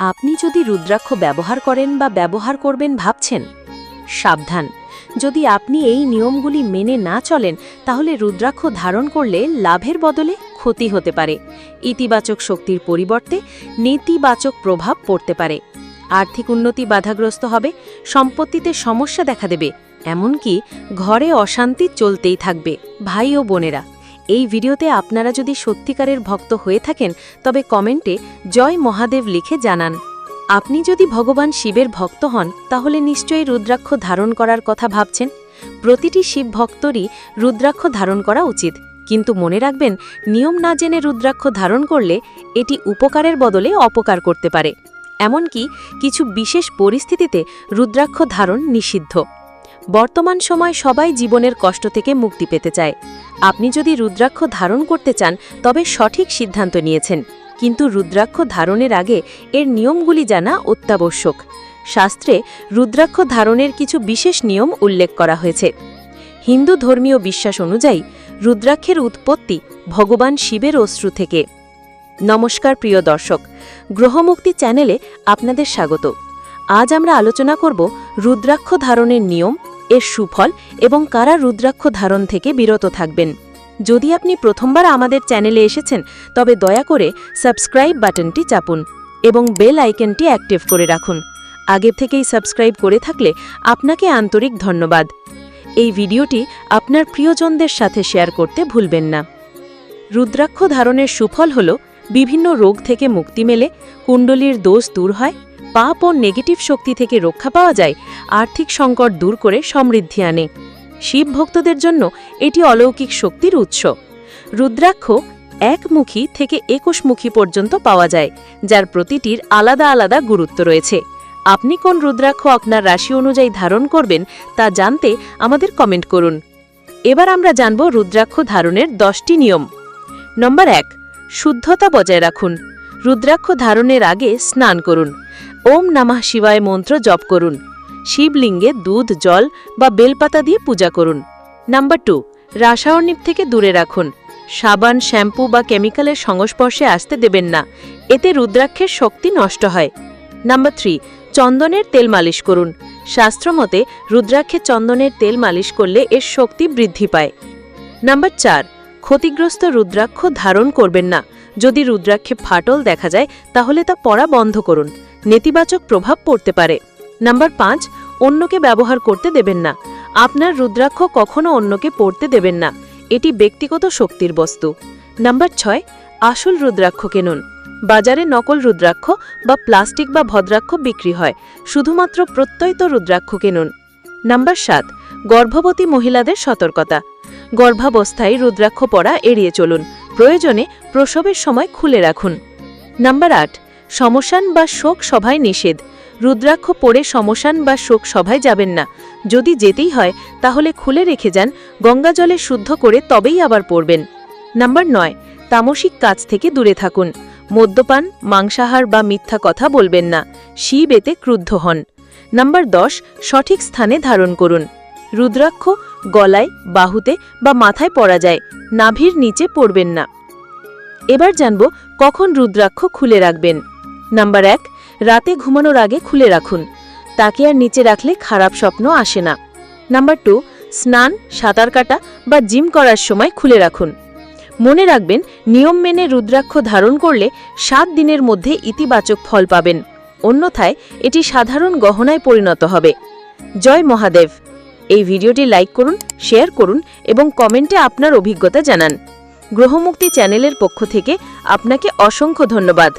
আপনি যদি রুদ্রাক্ষ ব্যবহার করেন বা ব্যবহার করবেন ভাবছেন, সাবধান। যদি আপনি এই নিয়মগুলি মেনে না চলেন, তাহলে রুদ্রাক্ষ ধারণ করলে লাভের বদলে ক্ষতি হতে পারে। ইতিবাচক শক্তির পরিবর্তে নেতিবাচক প্রভাব পড়তে পারে। আর্থিক উন্নতি বাধাগ্রস্ত হবে, সম্পত্তিতে সমস্যা দেখা দেবে, এমনকি ঘরে অশান্তি চলতেই থাকবে, ভাই ও বোনেরা। এই ভিডিওতে আপনারা যদি সত্যিকারের ভক্ত হয়ে থাকেন, তবে কমেন্টে জয় মহাদেব লিখে জানান। আপনি যদি ভগবান শিবের ভক্ত হন, তাহলে নিশ্চয়ই রুদ্রাক্ষ ধারণ করার কথা ভাবছেন। প্রতিটি শিব ভক্তরই রুদ্রাক্ষ ধারণ করা উচিত। কিন্তু মনে রাখবেন, নিয়ম না জেনে রুদ্রাক্ষ ধারণ করলে এটি উপকারের বদলে অপকার করতে পারে। এমনকি কিছু বিশেষ পরিস্থিতিতে রুদ্রাক্ষ ধারণ নিষিদ্ধ। বর্তমান সময় সবাই জীবনের কষ্ট থেকে মুক্তি পেতে চায়। আপনি যদি রুদ্রাক্ষ ধারণ করতে চান, তবে সঠিক সিদ্ধান্ত নিয়েছেন। কিন্তু রুদ্রাক্ষ ধারণের আগে এর নিয়মগুলি জানা অত্যাবশ্যক। শাস্ত্রে রুদ্রাক্ষ ধারণের কিছু বিশেষ নিয়ম উল্লেখ করা হয়েছে। হিন্দু ধর্মীয় বিশ্বাস অনুযায়ী, রুদ্রাক্ষের উৎপত্তি ভগবান শিবের অশ্রু থেকে। নমস্কার প্রিয় দর্শক, গ্রহমুক্তি চ্যানেলে আপনাদের স্বাগত। আজ আমরা আলোচনা করব রুদ্রাক্ষ ধারণের নিয়ম এর সুফল এবং কারা রুদ্রাক্ষ ধারণ থেকে বিরত থাকবেন। যদি আপনি প্রথমবার আমাদের চ্যানেলে এসেছেন, তবে দয়া করে সাবস্ক্রাইব বাটনটি চাপুন এবং বেল আইকনটি অ্যাক্টিভ করে রাখুন। আগে থেকেই সাবস্ক্রাইব করে থাকলে আপনাকে আন্তরিক ধন্যবাদ। এই ভিডিওটি আপনার প্রিয়জনদের সাথে শেয়ার করতে ভুলবেন না। রুদ্রাক্ষ ধারণের সুফল হল বিভিন্ন রোগ থেকে মুক্তি মেলে, কুণ্ডলীর দোষ দূর হয়, পাপ ও নেগেটিভ শক্তি থেকে রক্ষা পাওয়া যায়, আর্থিক সংকট দূর করে সমৃদ্ধি আনে। শিব ভক্তদের জন্য এটি অলৌকিক শক্তির উৎস। রুদ্রাক্ষ একমুখী থেকে একুশমুখী পর্যন্ত পাওয়া যায়, যার প্রতিটির আলাদা আলাদা গুরুত্ব রয়েছে। আপনি কোন রুদ্রাক্ষ আপনার রাশি অনুযায়ী ধারণ করবেন তা জানতে আমাদের কমেন্ট করুন। এবার আমরা জানব রুদ্রাক্ষ ধারণের দশটি নিয়ম। নম্বর এক শুদ্ধতা বজায় রাখুন। রুদ্রাক্ষ ধারণের আগে স্নান করুন। ওম নামাহ শিবায় মন্ত্র জপ করুন। শিবলিঙ্গে দুধ, জল বা বেলপাতা দিয়ে পূজা করুন। নাম্বার টু, রাসায়নিক থেকে দূরে রাখুন। সাবান, শ্যাম্পু বা কেমিক্যালের সংস্পর্শে আসতে দেবেন না। এতে রুদ্রাক্ষের শক্তি নষ্ট হয়। নাম্বার থ্রি, চন্দনের তেল মালিশ করুন। শাস্ত্রমতে রুদ্রাক্ষে চন্দনের তেল মালিশ করলে এর শক্তি বৃদ্ধি পায়। নাম্বার চার ক্ষতিগ্রস্ত রুদ্রাক্ষ ধারণ করবেন না। যদি রুদ্রাক্ষে ফাটল দেখা যায়, তাহলে তা পড়া বন্ধ করুন। নেতিবাচক প্রভাব পড়তে পারে। নাম্বার পাঁচ, অন্যকে ব্যবহার করতে দেবেন না। আপনার রুদ্রাক্ষ কখনো অন্যকে পড়তে দেবেন না। এটি ব্যক্তিগত শক্তির বস্তু। নাম্বার ছয়, আসল রুদ্রাক্ষ কেনুন। বাজারে নকল রুদ্রাক্ষ বা প্লাস্টিক বা ভদ্রাক্ষ বিক্রি হয়। শুধুমাত্র প্রত্যয়িত রুদ্রাক্ষ কেনুন। নাম্বার সাত, গর্ভবতী মহিলাদের সতর্কতা। গর্ভাবস্থায় রুদ্রাক্ষ পরা এড়িয়ে চলুন। প্রয়োজনে প্রসবের সময় খুলে রাখুন। নাম্বার আট সমশান বা শোক সভায় নিষেধ। রুদ্রাক্ষ পড়ে সমশান বা শোক সভায় যাবেন না। যদি যেতেই হয়, তাহলে খুলে রেখে যান, গঙ্গা জলে শুদ্ধ করে তবেই আবার পড়বেন। নাম্বার নয়, তামসিক কাজ থেকে দূরে থাকুন। মদ্যপান, মাংসাহার বা মিথ্যা কথা বলবেন না। শিব এতে ক্রুদ্ধ হন। নাম্বার দশ, সঠিক স্থানে ধারণ করুন। রুদ্রাক্ষ গলায়, বাহুতে বা মাথায় পরা যায়, নাভির নিচে পড়বেন না। এবার জানব কখন রুদ্রাক্ষ খুলে রাখবেন। নাম্বার এক, রাতে ঘুমানোর আগে খুলে রাখুন। তাকে আর নিচে রাখলে খারাপ স্বপ্ন আসে না। নাম্বার টু, স্নান, সাঁতার কাটা বা জিম করার সময় খুলে রাখুন। মনে রাখবেন, নিয়ম মেনে রুদ্রাক্ষ ধারণ করলে সাত দিনের মধ্যে ইতিবাচক ফল পাবেন। অন্যথায় এটি সাধারণ গহনায় পরিণত হবে। জয় মহাদেব। এই ভিডিওটি লাইক করুন, শেয়ার করুন এবং কমেন্টে আপনার অভিজ্ঞতা জানান। গ্রহমুক্তি চ্যানেলের পক্ষ থেকে আপনাকে অসংখ্য ধন্যবাদ।